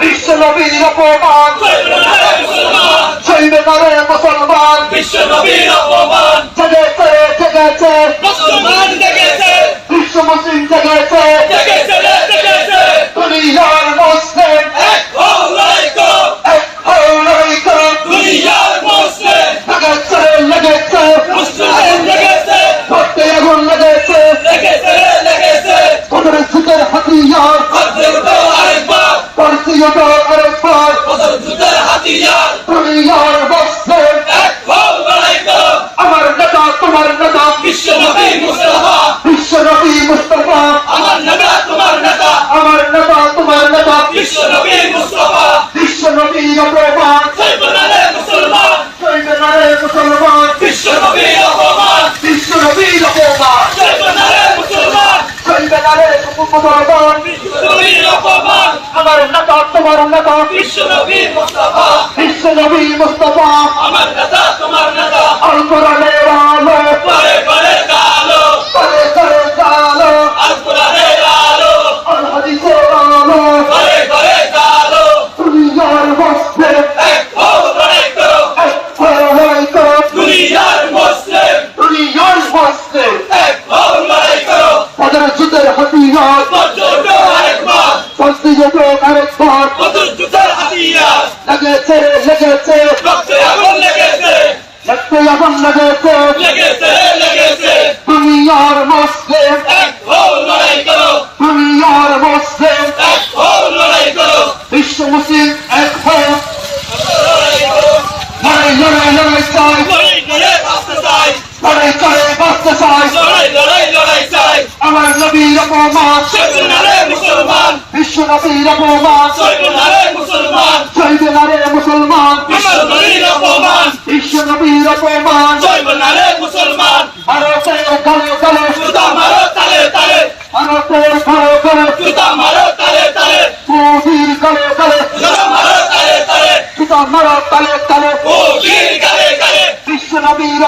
বিশ্বনবীর অপমান সইবে না রে মুসলমান বিশ্বনবীর অপমান জেগেছে জেগেছে মুসলমান জেগেছে বিশ্ব মুসলিম জেগেছে জেগেছে রে জেগেছে দুনিয়ার মুসলিম এক হও লড়াই করো এক হয়ে লড়াই করো দুনিয়ার মুসলিম লেগেছে লেগেছে মুসলিম জেগেছে ভক্তে আগুন লেগেছে লেগেছে রে লেগেছে কদর যুগের হাতিয়ার বদর তো আরেকবার পার্সিয়ত আরেকবার বদর যুদ্ধের হাতিয়ার। দুনিয়ার মুসলিম এক হও লড়াই করো। আমার নেতা তোমার নেতা। বিশ্বনবী মুস্তাফা। বিশ্ব নবী মুস্তফা। আমার নেতা তোমার নেতা। আমার নেতা তোমার নেতা। মুস্তাফা। বিশ্ব অপমান। সৈবনারে মুসলমান। অপমান। বিশ্ব অপমান। অপমান। আমার নেতা তোমার নেতা। বিশ্বনবী মুস্তাফা। বিশ্ব নবী মুস্তফা। আমার নেতা তোমার নেতা। আল কোরআনের আলো। করে করে আলো করে করে আলো আল কোরআনের আলো। আল হাদিসের আলো। করে করে আলো দুনিয়ার মুসলিম এক হও লড়াই করো এক লড়াই করো দুনিয়ার মুসলিম দুনিয়ার মুসলিম এক হও লড়াই করো তাদের যুদ্ধের হাতিয়ার। লেগেছে লেগেছে রক্তে আগুন লেগেছে লেগেছে লেগেছে লেগেছে দুনিয়ার মুসলিম হও করো দুনিয়ার মুসলিম হও বিশ্ব মুসলিম এক হয়ে লড়াই করো লড়াই লড়াই চাই লড়াই করে বাঁচতে চাই আমার নবীর অপমান বিশ্ব নবীর অপমান সৈবনারে মুসলমান তালে তালে। সুতা মারো তালে। তালে ভারতের করো করো কালে কালে সুতা মারো তালে তালে সুতা মারো নবীর